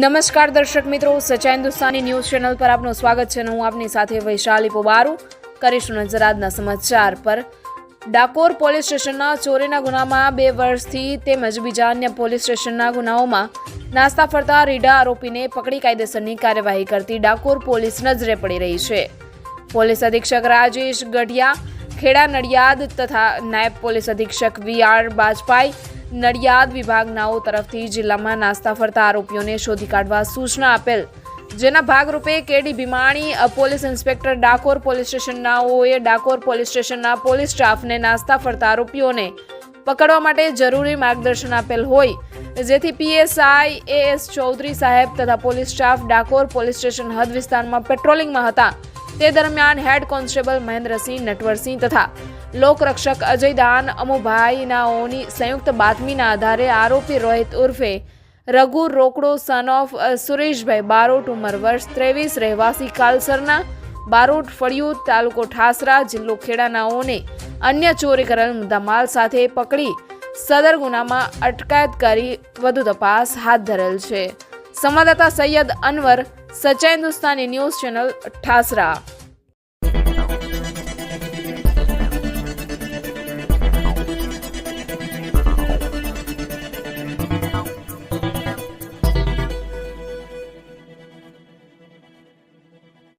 નમસ્કાર દર્શક મિત્રો સચા હિન્દુસ્તાની ન્યૂઝ ચેનલ પર આપનું સ્વાગત છે હું આપની સાથે વૈશાલી પોબારુ. કરીશું નજર આજના સમાચાર પર. ડાકોર પોલીસ સ્ટેશનના ચોરીના ગુનામાં બે વર્ષથી તેમજ બીજા અન્ય પોલીસ સ્ટેશનના ગુનાઓમાં નાસ્તા ફરતા રીઢા આરોપીને પકડી કાયદેસરની કાર્યવાહી કરતી ડાકોર પોલીસ નજરે પડી રહી છે. પોલીસ અધિક્ષક રાજેશ ગઢિયા ખેડા, નડિયાદ તથા નાયબ પોલીસ અધિક્ષક વી આર બાજપાઈ નડિયાદ વિભાગનાઓ તરફથી જિલ્લામાં નાસ્તા ફરતા આરોપીઓને શોધી કાઢવા સૂચના આપેલ. જેના ભાગરૂપે KD Bhimani police inspector Dakor police સ્ટેશનનાઓએ Dakor police સ્ટેશનના પોલીસ સ્ટાફને નાસ્તા ફરતા આરોપીઓને પકડવા માટે જરૂરી માર્ગદર્શન આપેલ હોય. જેથી પીએસઆઈ એએસ ચૌધરી સાહેબ તથા police staff Dakor police station હદ વિસ્તારમાં પેટ્રોલિંગમાં હતા. તે દરમિયાન હેડ કોન્સ્ટેબલ મહેન્દ્રસિંહ નટવરસિંહ તથા લોકરક્ષક અજય દાન અમુભાઈ સંયુક્ત બાતમીના આધારે આરોપી રોહિત ઉર્ફે રઘુ રોકડો સન ઓફ સુરેશભાઈ બારોટ ઉંમર વર્ષ ત્રેવીસ, રહેવાસી કાલસરના બારોટ ફળિયું તાલુકો ઠાસરા, જિલ્લો ખેડાનાઓને અન્ય ચોરી કરેલ મુદ્દામાલ સાથે પકડી સદર ગુનામાં અટકાયત કરી વધુ તપાસ હાથ ધરેલ છે. સંવાદદાતા સૈયદ અનવર સચા હિન્દુસ્તાની ન્યૂઝ ચેનલ ઠાસરા.